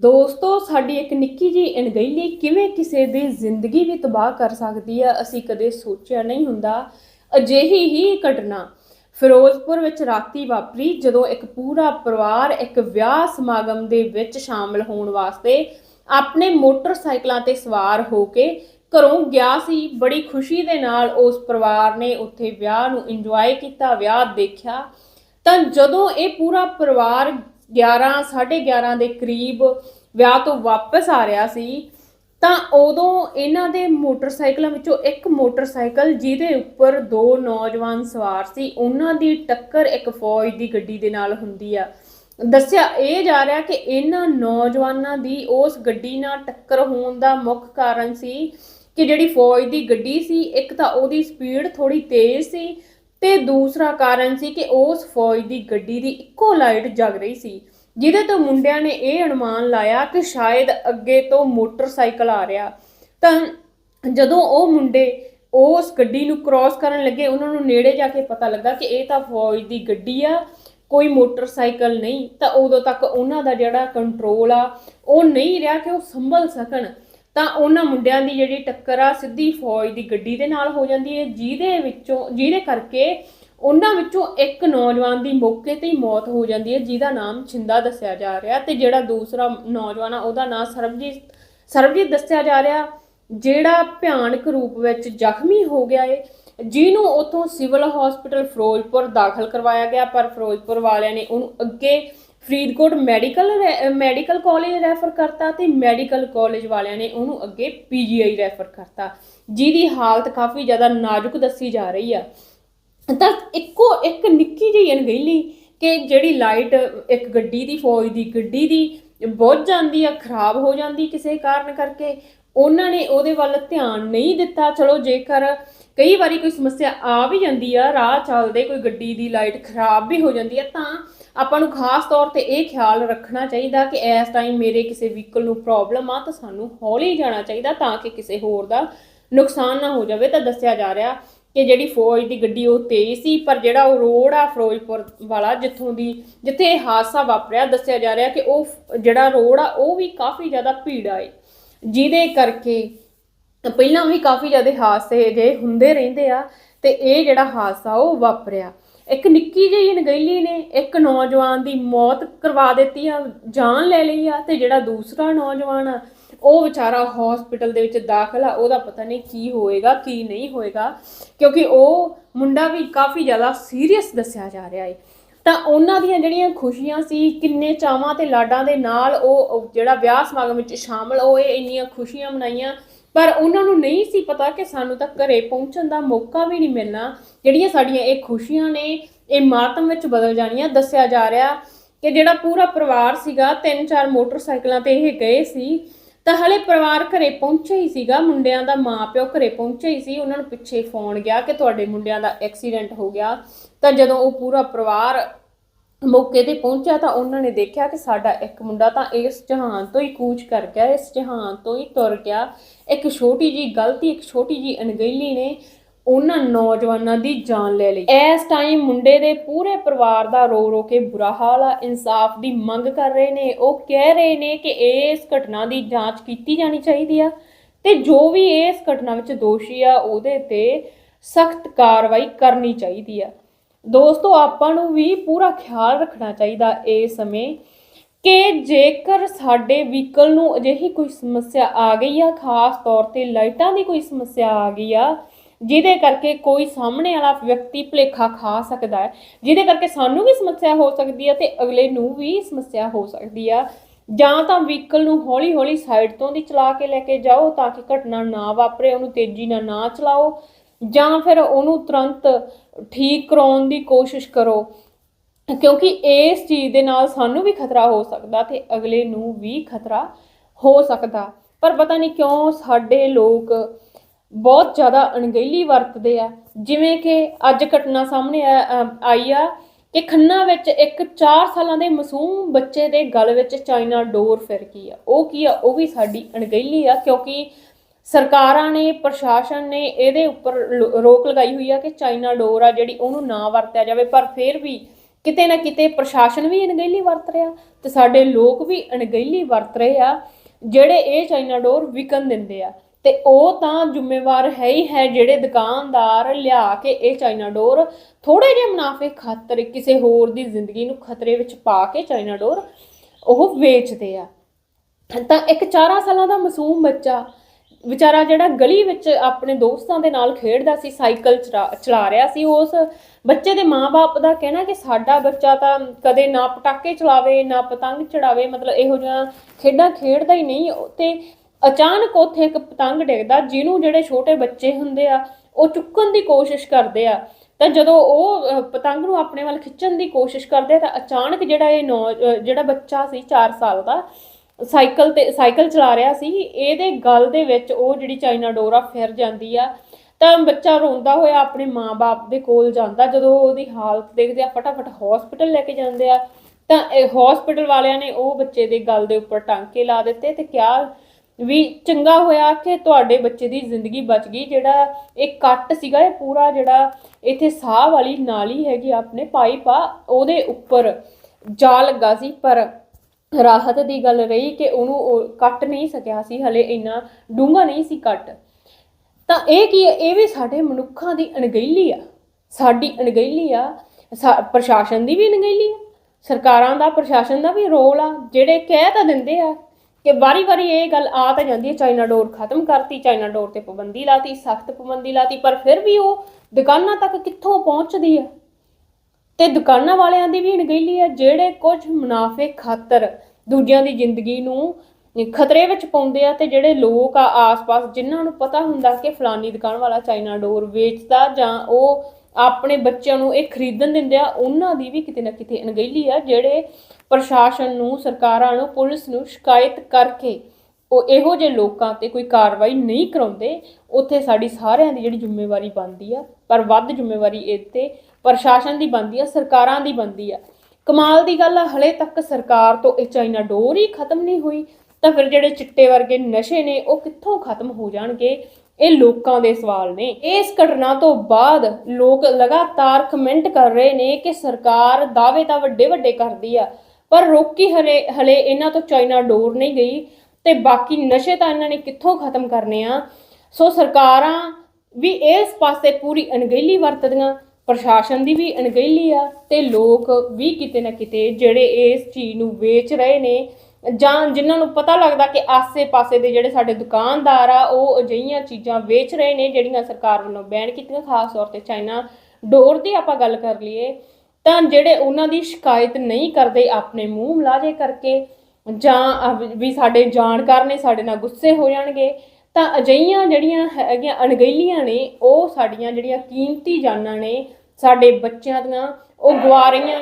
ਦੋਸਤੋ, ਸਾਡੀ ਇੱਕ ਨਿੱਕੀ ਜੀ ਅਣਗਹਿਲੀ ਕਿਵੇਂ ਕਿਸੇ ਦੀ ਜ਼ਿੰਦਗੀ ਵੀ ਤਬਾਹ ਕਰ ਸਕਦੀ ਹੈ ਅਸੀਂ ਕਦੇ ਸੋਚਿਆ ਨਹੀਂ ਹੁੰਦਾ। ਅਜਿਹੀ ਹੀ ਘਟਨਾ ਫਿਰੋਜ਼ਪੁਰ ਵਿੱਚ ਰਾਤੀ ਵਾਪਰੀ, ਜਦੋਂ ਇੱਕ ਪੂਰਾ ਪਰਿਵਾਰ ਇੱਕ ਵਿਆਹ ਸਮਾਗਮ ਦੇ ਵਿੱਚ ਸ਼ਾਮਲ ਹੋਣ ਵਾਸਤੇ ਆਪਣੇ ਮੋਟਰਸਾਈਕਲਾਂ ਤੇ ਸਵਾਰ ਹੋ ਕੇ ਘਰੋਂ ਗਿਆ ਸੀ। ਬੜੀ ਖੁਸ਼ੀ ਦੇ ਨਾਲ ਉਸ ਪਰਿਵਾਰ ਨੇ ਉੱਥੇ ਵਿਆਹ ਨੂੰ ਇੰਜੋਏ ਕੀਤਾ, ਵਿਆਹ ਦੇਖਿਆ। ਤਾਂ ਜਦੋਂ ਇਹ ਪੂਰਾ ਪਰਿਵਾਰ 11 11:30 ਦੇ ਕਰੀਬ ਵਿਆਹ ਤੋਂ ਵਾਪਸ ਆ ਰਿਹਾ ਸੀ, ਤਾਂ ਉਦੋਂ ਇਹਨਾਂ ਦੇ ਮੋਟਰਸਾਈਕਲਾਂ ਵਿੱਚੋਂ ਇੱਕ ਮੋਟਰਸਾਈਕਲ ਜਿਹਦੇ ਉੱਪਰ ਦੋ ਨੌਜਵਾਨ ਸਵਾਰ ਸੀ, ਉਹਨਾਂ ਦੀ ਟੱਕਰ ਇੱਕ ਫੌਜ ਦੀ ਗੱਡੀ ਦੇ ਨਾਲ ਹੁੰਦੀ ਆ। ਦੱਸਿਆ ਇਹ ਜਾ ਰਿਹਾ ਕਿ ਇਹਨਾਂ ਨੌਜਵਾਨਾਂ ਦੀ ਉਸ ਗੱਡੀ ਨਾਲ ਟੱਕਰ ਹੋਣ ਦਾ ਮੁੱਖ ਕਾਰਨ ਸੀ ਕਿ ਜਿਹੜੀ ਫੌਜ ਦੀ ਗੱਡੀ ਸੀ, ਇੱਕ ਤਾਂ ਉਹਦੀ ਸਪੀਡ ਥੋੜੀ ਤੇਜ਼ ਸੀ ਤੇ ਦੂਸਰਾ ਕਾਰਨ ਸੀ ਕਿ ਉਸ ਫੌਜ ਦੀ ਗੱਡੀ ਦੀ ਇੱਕੋ ਲਾਈਟ ਜਗ ਰਹੀ ਸੀ, ਜਿਹਦੇ ਤੋਂ ਮੁੰਡਿਆਂ ਨੇ ਇਹ ਅਨੁਮਾਨ ਲਾਇਆ ਕਿ ਸ਼ਾਇਦ ਅੱਗੇ ਤੋਂ ਮੋਟਰਸਾਈਕਲ ਆ ਰਿਹਾ। ਤਾਂ ਜਦੋਂ ਉਹ ਮੁੰਡੇ ਉਸ ਗੱਡੀ ਨੂੰ ਕ੍ਰਾਸ ਕਰਨ ਲੱਗੇ, ਉਹਨਾਂ ਨੂੰ ਨੇੜੇ ਜਾ ਕੇ ਪਤਾ ਲੱਗਾ ਕਿ ਇਹ ਤਾਂ ਫੌਜ ਦੀ ਗੱਡੀ ਆ, ਕੋਈ ਮੋਟਰਸਾਈਕਲ ਨਹੀਂ, ਤਾਂ ਉਦੋਂ ਤੱਕ ਉਹਨਾਂ ਦਾ ਜਿਹੜਾ ਕੰਟਰੋਲ ਆ, ਉਹ ਨਹੀਂ ਰਿਹਾ ਕਿ ਉਹ ਸੰਭਲ ਸਕਣ। ਤਾਂ ਉਹਨਾਂ ਮੁੰਡਿਆਂ ਦੀ ਜਿਹੜੀ ਟੱਕਰ ਆ ਸਿੱਧੀ ਫੌਜ ਦੀ ਗੱਡੀ ਦੇ ਨਾਲ ਹੋ ਜਾਂਦੀ ਹੈ, ਜਿਹਦੇ ਵਿੱਚੋਂ, ਜਿਹਦੇ ਕਰਕੇ ਉਹਨਾਂ ਵਿੱਚੋਂ ਇੱਕ ਨੌਜਵਾਨ ਦੀ ਮੌਕੇ ਤੇ ਹੀ ਮੌਤ ਹੋ ਜਾਂਦੀ ਹੈ, ਜਿਹਦਾ ਨਾਮ ਛਿੰਦਾ ਦੱਸਿਆ ਜਾ ਰਿਹਾ ਤੇ ਜਿਹੜਾ ਦੂਸਰਾ ਨੌਜਵਾਨ ਆ, ਉਹਦਾ ਨਾਮ ਸਰਬਜੀਤ ਸਰਬਜੀਤ ਦੱਸਿਆ ਜਾ ਰਿਹਾ, ਜਿਹੜਾ ਭਿਆਨਕ ਰੂਪ ਵਿੱਚ ਜ਼ਖਮੀ ਹੋ ਗਿਆ ਏ, ਜਿਹਨੂੰ ਉਥੋਂ ਸਿਵਲ ਹਸਪੀਟਲ ਫਿਰੋਜ਼ਪੁਰ ਦਾਖਲ ਕਰਵਾਇਆ ਗਿਆ, ਪਰ ਫਿਰੋਜ਼ਪੁਰ ਵਾਲਿਆਂ ਨੇ ਉਹਨੂੰ ਅੱਗੇ Faridkot medical medical college refer ਕਰਤਾ ਤੇ ਮੈਡੀਕਲ ਕਾਲਜ ਵਾਲਿਆਂ ਨੇ ਉਹਨੂੰ ਅੱਗੇ ਪੀਜੀਆਈ ਰੈਫਰ ਕਰਤਾ, ਜਿਹਦੀ ਹਾਲਤ ਕਾਫੀ ਜ਼ਿਆਦਾ ਨਾਜ਼ੁਕ ਦੱਸੀ ਜਾ ਰਹੀ ਆ। ਤਾਂ ਇੱਕੋ, ਇੱਕ ਨਿੱਕੀ ਜਿਹੀ ਅਣਗਹਿਲੀ ਕਿ ਜਿਹੜੀ ਲਾਈਟ ਇੱਕ ਗੱਡੀ ਦੀ, ਫੌਜ ਦੀ ਗੱਡੀ ਦੀ ਬੁੱਝ ਜਾਂਦੀ ਆ, ਖਰਾਬ ਹੋ ਜਾਂਦੀ ਕਿਸੇ ਕਾਰਨ ਕਰਕੇ, ਉਹਨਾਂ ਨੇ ਉਹਦੇ ਵੱਲ ਧਿਆਨ ਨਹੀਂ ਦਿੱਤਾ। ਚਲੋ ਜੇਕਰ ਕਈ ਵਾਰੀ ਕੋਈ ਸਮੱਸਿਆ ਆ ਵੀ ਜਾਂਦੀ ਆ, ਰਾਹ ਚੱਲਦੇ ਕੋਈ ਗੱਡੀ ਦੀ ਲਾਈਟ ਖਰਾਬ ਵੀ ਹੋ ਜਾਂਦੀ ਆ, ਤਾਂ ਆਪਾਂ ਨੂੰ ਖਾਸ ਤੌਰ ਤੇ ਇਹ ਖਿਆਲ ਰੱਖਣਾ ਚਾਹੀਦਾ ਕਿ ਇਸ ਟਾਈਮ ਮੇਰੇ ਕਿਸੇ ਵਹੀਕਲ ਨੂੰ ਪ੍ਰੋਬਲਮ ਆ ਤਾਂ ਸਾਨੂੰ ਹੌਲੀ ਜਾਣਾ ਚਾਹੀਦਾ ਤਾਂ ਕਿ ਕਿਸੇ ਹੋਰ ਦਾ ਨੁਕਸਾਨ ਨਾ ਹੋ ਜਾਵੇ, ਤਾਂ ਦੱਸਿਆ ਜਾ ਰਿਹਾ ਕਿ ਜਿਹੜੀ ਫੌਜ ਦੀ ਗੱਡੀ ਉਹ ਤੇਜ਼ ਸੀ, ਪਰ ਜਿਹੜਾ ਉਹ ਰੋਡ ਆ ਫਿਰੋਜ਼ਪੁਰ ਵਾਲਾ, ਜਿੱਥੋਂ ਦੀ, ਜਿੱਥੇ ਇਹ ਹਾਦਸਾ ਵਾਪਰਿਆ, ਦੱਸਿਆ ਜਾ ਰਿਹਾ ਕਿ ਉਹ ਜਿਹੜਾ ਰੋਡ ਆ, ਉਹ ਵੀ ਕਾਫੀ ਜ਼ਿਆਦਾ ਭੀੜ ਆਏ ਜਿਹਦੇ ਕਰਕੇ ਪਹਿਲਾਂ ਵੀ ਕਾਫੀ ਜ਼ਿਆਦਾ ਹਾਦਸੇ ਜੇ ਹੁੰਦੇ ਰਹਿੰਦੇ ਆ, ਤੇ ਇਹ ਜਿਹੜਾ ਹਾਦਸਾ ਉਹ ਵਾਪਰਿਆ। ਇੱਕ ਨਿੱਕੀ ਜਿਹੀ ਅਣਗਹਿਲੀ ਨੇ ਇੱਕ ਨੌਜਵਾਨ ਦੀ ਮੌਤ ਕਰਵਾ ਦਿੱਤੀ ਆ, ਜਾਨ ਲੈ ਲਈ ਆ ਤੇ ਜਿਹੜਾ ਦੂਸਰਾ ਨੌਜਵਾਨ ਆ, ਉਹ ਵਿਚਾਰਾ ਹਸਪੀਟਲ ਦੇ ਵਿੱਚ ਦਾਖਲ ਆ, ਉਹਦਾ ਪਤਾ ਨਹੀਂ ਕੀ ਹੋਏਗਾ, ਕੀ ਨਹੀਂ ਹੋਏਗਾ, ਕਿਉਂਕਿ ਉਹ ਮੁੰਡਾ ਵੀ ਕਾਫੀ ਜ਼ਿਆਦਾ ਸੀਰੀਅਸ ਦੱਸਿਆ ਜਾ ਰਿਹਾ ਹੈ ਤਾਂ ਉਹਨਾਂ ਦੀਆਂ ਜਿਹੜੀਆਂ ਖੁਸ਼ੀਆਂ ਸੀ, ਕਿੰਨੇ ਚਾਵਾਂ ਤੇ ਲਾਡਾਂ ਦੇ ਨਾਲ ਉਹ ਉਹ ਜਿਹੜਾ ਵਿਆਹ ਸਮਾਗਮ ਵਿੱਚ ਸ਼ਾਮਲ ਹੋਏ, ਇੰਨੀਆਂ ਖੁਸ਼ੀਆਂ ਮਨਾਈਆਂ ਪਰ ਉਹਨਾਂ ਨੂੰ ਨਹੀਂ ਸੀ ਪਤਾ ਕਿ ਸਾਨੂੰ ਤਾਂ ਘਰੇ ਪਹੁੰਚਣ ਦਾ ਮੌਕਾ ਵੀ ਨਹੀਂ ਮਿਲਣਾ। ਜਿਹੜੀਆਂ ਸਾਡੀਆਂ ਇਹ ਖੁਸ਼ੀਆਂ ਨੇ, ਇਹ ਮਾਤਮ ਵਿੱਚ ਬਦਲ ਜਾਣੀਆਂ। ਦੱਸਿਆ ਜਾ ਰਿਹਾ ਕਿ ਜਿਹੜਾ ਪੂਰਾ ਪਰਿਵਾਰ ਸੀਗਾ ਤਿੰਨ ਚਾਰ ਮੋਟਰਸਾਈਕਲਾਂ ਤੇ ਇਹ ਗਏ ਸੀ, ਤਾਂ ਹਲੇ ਪਰਿਵਾਰ ਘਰੇ ਪਹੁੰਚਿਆ ਹੀ ਸੀਗਾ। ਮੁੰਡਿਆਂ ਦਾ ਮਾਪਿਓ ਘਰੇ ਪਹੁੰਚਿਆ ਹੀ ਸੀ। ਉਹਨਾਂ ਨੂੰ ਪਿੱਛੇ ਫੋਨ ਗਿਆ ਕਿ ਤੁਹਾਡੇ ਮੁੰਡਿਆਂ ਦਾ ਐਕਸੀਡੈਂਟ ਹੋ ਗਿਆ। ਤਾਂ ਜਦੋਂ ਉਹ ਪੂਰਾ ਪਰਿਵਾਰ ਮੌਕੇ ਤੇ ਪਹੁੰਚਿਆ ਤਾਂ ਉਹਨਾਂ ਨੇ ਦੇਖਿਆ ਕਿ ਸਾਡਾ ਇੱਕ ਮੁੰਡਾ ਤਾਂ ਇਸ ਜਹਾਨ ਤੋਂ ਹੀ ਕੂਚ ਕਰ ਗਿਆ, ਇਸ ਜਹਾਨ ਤੋਂ ਹੀ ਤੁਰ ਗਿਆ। ਇੱਕ ਛੋਟੀ ਜੀ ਗਲਤੀ, ਇੱਕ ਛੋਟੀ ਜੀ ਅਣਗਹਿਲੀ ਨੇ ਉਹਨਾਂ ਨੌਜਵਾਨਾਂ ਦੀ ਜਾਨ ਲੈ ਲਈ। ਇਸ ਟਾਈਮ ਮੁੰਡੇ ਦੇ ਪੂਰੇ ਪਰਿਵਾਰ ਦਾ ਰੋ ਰੋ ਕੇ ਬੁਰਾ ਹਾਲ ਆ, ਇਨਸਾਫ ਦੀ ਮੰਗ ਕਰ ਰਹੇ ਨੇ, ਉਹ ਕਹਿ ਰਹੇ ਨੇ ਕਿ ਇਸ ਘਟਨਾ ਦੀ ਜਾਂਚ ਕੀਤੀ ਜਾਣੀ ਚਾਹੀਦੀ ਆ ਤੇ ਜੋ ਵੀ ਇਸ ਘਟਨਾ ਵਿੱਚ ਦੋਸ਼ੀ ਆ, ਉਹਦੇ ਤੇ ਸਖਤ ਕਾਰਵਾਈ ਕਰਨੀ ਚਾਹੀਦੀ ਆ। ਦੋਸਤੋ, ਆਪਾਂ ਨੂੰ ਵੀ ਪੂਰਾ ਖਿਆਲ ਰੱਖਣਾ ਚਾਹੀਦਾ ਇਸ ਸਮੇਂ ਕਿ ਜੇਕਰ ਸਾਡੇ ਵਹੀਕਲ ਨੂੰ ਅਜਿਹੀ ਕੋਈ ਸਮੱਸਿਆ ਆ ਗਈ ਆ, ਖਾਸ ਤੌਰ ਤੇ ਲਾਈਟਾਂ ਦੀ ਕੋਈ ਸਮੱਸਿਆ ਆ ਗਈ ਆ, ਜਿਹਦੇ ਕਰਕੇ ਕੋਈ ਸਾਹਮਣੇ ਵਾਲਾ ਵਿਅਕਤੀ ਭੁਲੇਖਾ ਖਾ ਸਕਦਾ ਹੈ, ਜਿਹਦੇ ਕਰਕੇ ਸਾਨੂੰ ਵੀ ਸਮੱਸਿਆ ਹੋ ਸਕਦੀ ਹੈ ਤੇ ਅਗਲੇ ਨੂੰ ਵੀ ਸਮੱਸਿਆ ਹੋ ਸਕਦੀ ਆ, ਜਾਂ ਤਾਂ ਵਹੀਕਲ ਨੂੰ ਹੌਲੀ-ਹੌਲੀ ਸਾਈਡ ਤੋਂ ਦੀ ਚਲਾ ਕੇ ਲੈ ਕੇ ਜਾਓ ਤਾਂ ਕਿ ਘਟਨਾ ਨਾ ਵਾਪਰੇ, ਉਹਨੂੰ ਤੇਜ਼ੀ ਨਾਲ ਨਾ ਚਲਾਓ, ਜਾਂ ਫਿਰ ਉਹਨੂੰ ਤੁਰੰਤ ਠੀਕ ਕਰਾਉਣ ਦੀ ਕੋਸ਼ਿਸ਼ ਕਰੋ, ਕਿਉਂਕਿ ਇਸ ਚੀਜ਼ ਦੇ ਨਾਲ ਸਾਨੂੰ ਵੀ ਖਤਰਾ ਹੋ ਸਕਦਾ ਤੇ ਅਗਲੇ ਨੂੰ ਵੀ ਖਤਰਾ ਹੋ ਸਕਦਾ। ਪਰ ਪਤਾ ਨਹੀਂ ਕਿਉਂ ਸਾਡੇ ਲੋਕ ਬਹੁਤ ਜ਼ਿਆਦਾ ਅਣਗਹਿਲੀ ਵਰਤਦੇ ਆ। ਜਿਵੇਂ ਕਿ ਅੱਜ ਘਟਨਾ ਸਾਹਮਣੇ ਆਈ ਆ ਕਿ ਖੰਨਾ ਵਿੱਚ ਇੱਕ 4 ਸਾਲਾਂ ਦੇ ਮਾਸੂਮ ਬੱਚੇ ਦੇ ਗਲ ਵਿੱਚ ਚਾਈਨਾ ਡੋਰ ਫਿਰ ਕੀ ਆ। ਉਹ ਕੀ ਆ? ਉਹ ਵੀ ਸਾਡੀ ਅਣਗਹਿਲੀ ਆ, ਕਿਉਂਕਿ ਸਰਕਾਰਾਂ ਨੇ, ਪ੍ਰਸ਼ਾਸਨ ਨੇ ਇਹਦੇ ਉੱਪਰ ਲੋ- ਰੋਕ ਲਗਾਈ ਹੋਈ ਆ ਕਿ ਚਾਈਨਾ ਡੋਰ ਆ ਜਿਹੜੀ ਉਹਨੂੰ ਨਾ ਵਰਤਿਆ ਜਾਵੇ, ਪਰ ਫਿਰ ਵੀ ਕਿਤੇ ਨਾ ਕਿਤੇ ਪ੍ਰਸ਼ਾਸਨ ਵੀ ਅਣਗਹਿਲੀ ਵਰਤ ਰਿਹਾ ਤੇ ਸਾਡੇ ਲੋਕ ਵੀ ਅਣਗਹਿਲੀ ਵਰਤ ਰਹੇ ਆ, ਜਿਹੜੇ ਇਹ ਚਾਈਨਾ ਡੋਰ ਵਿਕਣ ਦਿੰਦੇ ਆ। ਤੇ ਉਹ ਤਾਂ ਜ਼ਿੰਮੇਵਾਰ ਹੈ ਹੀ ਹੈ ਜਿਹੜੇ ਦੁਕਾਨਦਾਰ ਲਿਆ ਕੇ ਇਹ ਚਾਈਨਾ ਡੋਰ ਥੋੜੇ ਜਿਹੇ ਮੁਨਾਫੇ ਖਾਤਰ ਕਿਸੇ ਹੋਰ ਦੀ ਜ਼ਿੰਦਗੀ ਨੂੰ ਖਤਰੇ ਵਿੱਚ ਪਾ ਕੇ ਚਾਈਨਾ ਡੋਰ ਉਹ ਵੇਚਦੇ ਆ। ਤਾਂ ਇੱਕ 4 ਸਾਲਾਂ ਦਾ ਮਾਸੂਮ ਬੱਚਾ ਵਿਚਾਰਾ ਜਿਹੜਾ ਗਲੀ ਵਿੱਚ ਆਪਣੇ ਦੋਸਤਾਂ ਦੇ ਨਾਲ ਖੇਡਦਾ ਸੀ, ਸਾਈਕਲ ਚਲਾ ਚਲਾ ਰਿਹਾ ਸੀ, ਉਸ ਬੱਚੇ ਦੇ ਮਾਪੇ ਦਾ ਕਹਿਣਾ ਕਿ ਸਾਡਾ ਬੱਚਾ ਤਾਂ ਕਦੇ ਨਾ ਪਟਾਕੇ ਚਲਾਵੇ, ਨਾ ਪਤੰਗ ਚੜਾਵੇ, ਮਤਲਬ ਇਹੋ ਜਿਹਾ ਖੇਡਾਂ ਖੇਡਦਾ ਹੀ ਨਹੀਂ। ਤੇ ਅਚਾਨਕ ਉੱਥੇ ਇੱਕ ਪਤੰਗ ਡਿੱਗਦਾ, ਜਿਹਨੂੰ ਜਿਹੜੇ ਛੋਟੇ ਬੱਚੇ ਹੁੰਦੇ ਆ, ਉਹ ਚੁੱਕਣ ਦੀ ਕੋਸ਼ਿਸ਼ ਕਰਦੇ ਆ। ਤਾਂ ਜਦੋਂ ਉਹ ਪਤੰਗ ਨੂੰ ਆਪਣੇ ਵੱਲ ਖਿੱਚਣ ਦੀ ਕੋਸ਼ਿਸ਼ ਕਰਦੇ ਆ, ਤਾਂ ਅਚਾਨਕ ਜਿਹੜਾ ਇਹ ਨੌ ਜਿਹੜਾ ਬੱਚਾ ਸੀ 4 ਸਾਲ ਦਾ ਸਾਈਕਲ ਤੇ, ਸਾਈਕਲ ਚਲਾ ਰਿਹਾ ਸੀ, ਇਹਦੇ ਗਲ ਦੇ ਵਿੱਚ ਉਹ ਜਿਹੜੀ ਚਾਈਨਾ ਡੋਰਾ ਫਿਰ ਜਾਂਦੀ ਆ। ਤਾਂ ਬੱਚਾ ਰੋਂਦਾ ਹੋਇਆ ਆਪਣੇ ਮਾਂ-ਬਾਪ ਦੇ ਕੋਲ ਜਾਂਦਾ, ਜਦੋਂ ਉਹਦੀ ਹਾਲਤ ਦੇਖਦੇ ਆ, ਫਟਾਫਟ ਹਸਪੀਟਲ ਲੈ ਕੇ ਜਾਂਦੇ ਆ। ਤਾਂ ਇਹ ਹਸਪੀਟਲ ਵਾਲਿਆਂ ਨੇ ਉਹ ਬੱਚੇ ਦੇ ਗਲ ਦੇ ਉੱਪਰ ਟਾਂਕੇ ਲਾ ਦਿੱਤੇ ਤੇ ਕਿਹਾ ਵੀ ਚੰਗਾ ਹੋਇਆ ਕਿ ਤੁਹਾਡੇ ਬੱਚੇ ਦੀ ਜ਼ਿੰਦਗੀ ਬਚ ਗਈ, ਜਿਹੜਾ ਇਹ ਕੱਟ ਸੀਗਾ, ਇਹ ਪੂਰਾ ਜਿਹੜਾ ਇੱਥੇ ਸਾਹ ਵਾਲੀ ਨਾਲੀ ਹੈਗੀ ਆਪਣੇ ਪਾਈਪ ਆ, ਉਹਦੇ ਉੱਪਰ ਜਾ ਲੱਗਾ ਸੀ, ਪਰ ਰਾਹਤ ਦੀ ਗੱਲ ਰਹੀ ਕਿ ਉਹਨੂੰ ਉਹ ਕੱਟ ਨਹੀਂ ਸਕਿਆ ਸੀ, ਹਲੇ ਇੰਨਾ ਡੂੰਘਾ ਨਹੀਂ ਸੀ ਕੱਟ। ਤਾਂ ਇਹ ਕੀ ਹੈ? ਇਹ ਵੀ ਸਾਡੇ ਮਨੁੱਖਾਂ ਦੀ ਅਣਗਹਿਲੀ ਆ। ਸਾਡੀ ਅਣਗਹਿਲੀ ਆ। ਸਾ- ਪ੍ਰਸ਼ਾਸਨ ਦੀ ਵੀ ਅਣਗਹਿਲੀ ਆ। ਸਰਕਾਰਾਂ ਦਾ, ਪ੍ਰਸ਼ਾਸਨ ਦਾ ਵੀ ਰੋਲ ਆ। ਜਿਹੜੇ ਕਹਿ ਤਾਂ ਦਿੰਦੇ ਆ ਕਿ ਵਾਰੀ-ਵਾਰੀ ਇਹ ਗੱਲ ਆ ਤਾਂ ਜਾਂਦੀ ਹੈ, ਚਾਈਨਾ ਡੋਰ ਖਤਮ ਕਰਤੀ, ਚਾਈਨਾ ਡੋਰ ਤੇ ਪਾਬੰਦੀ ਲਾਤੀ, ਸਖਤ ਪਾਬੰਦੀ ਲਾਤੀ, ਪਰ ਫਿਰ ਵੀ ਉਹ ਦੁਕਾਨਾਂ ਤੱਕ ਕਿੱਥੋਂ ਪਹੁੰਚਦੀ ਆ? ਤੇ ਦੁਕਾਨਾਂ ਵਾਲਿਆਂ ਦੀ ਵੀ ਅਣਗਹਿਲੀ ਆ ਜਿਹੜੇ ਕੁਝ ਮੁਨਾਫੇ ਖਾਤਰ ਦੂਜਿਆਂ ਦੀ ਜ਼ਿੰਦਗੀ ਨੂੰ ਖਤਰੇ ਵਿੱਚ ਪਾਉਂਦੇ ਆ ਤੇ ਜਿਹੜੇ ਲੋਕ ਆ ਆਸ-ਪਾਸ ਜਿਨ੍ਹਾਂ ਨੂੰ ਪਤਾ ਹੁੰਦਾ ਕਿ ਫਲਾਨੀ ਦੁਕਾਨ ਵਾਲਾ ਚਾਈਨਾ ਡੋਰ ਵੇਚਦਾ ਜਾਂ ਉਹ ਆਪਣੇ ਬੱਚਿਆਂ ਨੂੰ ਇਹ ਖਰੀਦਣ ਦਿੰਦੇ ਆ, ਉਹਨਾਂ ਦੀ ਵੀ ਕਿਤੇ ਨਾ ਕਿਤੇ ਅਣਗਹਿਲੀ ਆ, ਜਿਹੜੇ ਪ੍ਰਸ਼ਾਸਨ ਨੂੰ, ਸਰਕਾਰਾਂ ਨੂੰ, ਪੁਲਿਸ ਨੂੰ ਸ਼ਿਕਾਇਤ ਕਰਕੇ ਉਹ ਇਹੋ ਜਿਹੇ ਲੋਕਾਂ ਤੇ ਕੋਈ ਕਾਰਵਾਈ ਨਹੀਂ ਕਰਾਉਂਦੇ, ਉੱਥੇ ਸਾਡੀ ਸਾਰਿਆਂ ਦੀ ਜਿਹੜੀ ਜ਼ਿੰਮੇਵਾਰੀ ਬਣਦੀ ਆ, ਪਰ ਵੱਧ ਜ਼ਿੰਮੇਵਾਰੀ ਇਹ ਤੇ ਪ੍ਰਸ਼ਾਸਨ ਦੀ ਬਣਦੀ ਆ, ਸਰਕਾਰਾਂ ਦੀ ਬਣਦੀ ਆ। ਕਮਾਲ ਦੀ ਗੱਲ ਆ, ਹਲੇ ਤੱਕ ਸਰਕਾਰ ਤੋਂ ਇਹ ਚਾਈਨਾ ਡੋਰ ਹੀ ਖਤਮ ਨਹੀਂ ਹੋਈ। ਤਾਂ ਫਿਰ ਜਿਹੜੇ ਚਿੱਟੇ ਵਰਗੇ ਨਸ਼ੇ ਨੇ, ਉਹ ਕਿੱਥੋਂ ਖਤਮ ਹੋ ਜਾਣਗੇ? ਇਹ ਲੋਕਾਂ ਦੇ ਸਵਾਲ ਨੇ। ਇਸ ਘਟਨਾ ਤੋਂ ਬਾਅਦ ਲੋਕ ਲਗਾਤਾਰ ਕਮੈਂਟ ਕਰ ਰਹੇ ਨੇ ਕਿ ਸਰਕਾਰ ਦਾਅਵੇ ਤਾਂ ਵੱਡੇ ਵੱਡੇ ਕਰਦੀ ਆ, ਪਰ ਰੋਕੀ ਹਲੇ ਹਲੇ ਇਹਨਾਂ ਤੋਂ ਚਾਈਨਾ ਡੋਰ ਨਹੀਂ ਗਈ। ਤੇ ਬਾਕੀ ਨਸ਼ੇ ਤਾਂ ਇਹਨਾਂ ਨੇ ਕਿੱਥੋਂ ਖਤਮ ਕਰਨੇ ਆ? ਸੋ ਸਰਕਾਰਾਂ ਵੀ ਇਸ ਪਾਸੇ ਪੂਰੀ ਅਣਗਹਿਲੀ ਵਰਤਦੀਆਂ। ਪ੍ਰਸ਼ਾਸਨ ਦੀ ਵੀ ਅਣਗਹਿਲੀ ਆ ਤੇ ਲੋਕ ਵੀ ਕਿਤੇ ਨਾ ਕਿਤੇ ਜਿਹੜੇ ਇਸ ਚੀਜ਼ ਨੂੰ ਵੇਚ ਰਹੇ ਨੇ ਜਾਂ ਜਿਨ੍ਹਾਂ ਨੂੰ ਪਤਾ ਲੱਗਦਾ ਕਿ ਆਸੇ-ਪਾਸੇ ਦੇ ਜਿਹੜੇ ਸਾਡੇ ਦੁਕਾਨਦਾਰ ਆ, ਉਹ ਅਜਿਹੀਆਂ ਚੀਜ਼ਾਂ ਵੇਚ ਰਹੇ ਨੇ ਜਿਹੜੀਆਂ ਸਰਕਾਰ ਵੱਲੋਂ ਬੈਨ ਕੀਤੀਆਂ, ਖਾਸ ਤੌਰ ਤੇ ਚਾਈਨਾ ਡੋਰ ਦੀ ਆਪਾਂ ਗੱਲ ਕਰ ਲਈਏ, ਤਾਂ ਜਿਹੜੇ ਉਹਨਾਂ ਦੀ ਸ਼ਿਕਾਇਤ ਨਹੀਂ ਕਰਦੇ ਆਪਣੇ ਮੂੰਹ ਮਲਾਜੇ ਕਰਕੇ ਜਾਂ ਵੀ ਸਾਡੇ ਜਾਣਕਾਰ ਨੇ ਸਾਡੇ ਨਾਲ ਗੁੱਸੇ ਹੋ ਜਾਣਗੇ ਤਾਂ ਅਜਿਹੀਆਂ ਜਿਹੜੀਆਂ ਹੈਗੀਆਂ ਅਣਗਹਿਲੀਆਂ ਨੇ, ਉਹ ਸਾਡੀਆਂ ਜਿਹੜੀਆਂ ਕੀਮਤੀ ਜਾਨਾਂ ਨੇ, ਸਾਡੇ ਬੱਚਿਆਂ ਦੀਆਂ, ਉਹ ਗਵਾ ਰਹੀਆਂ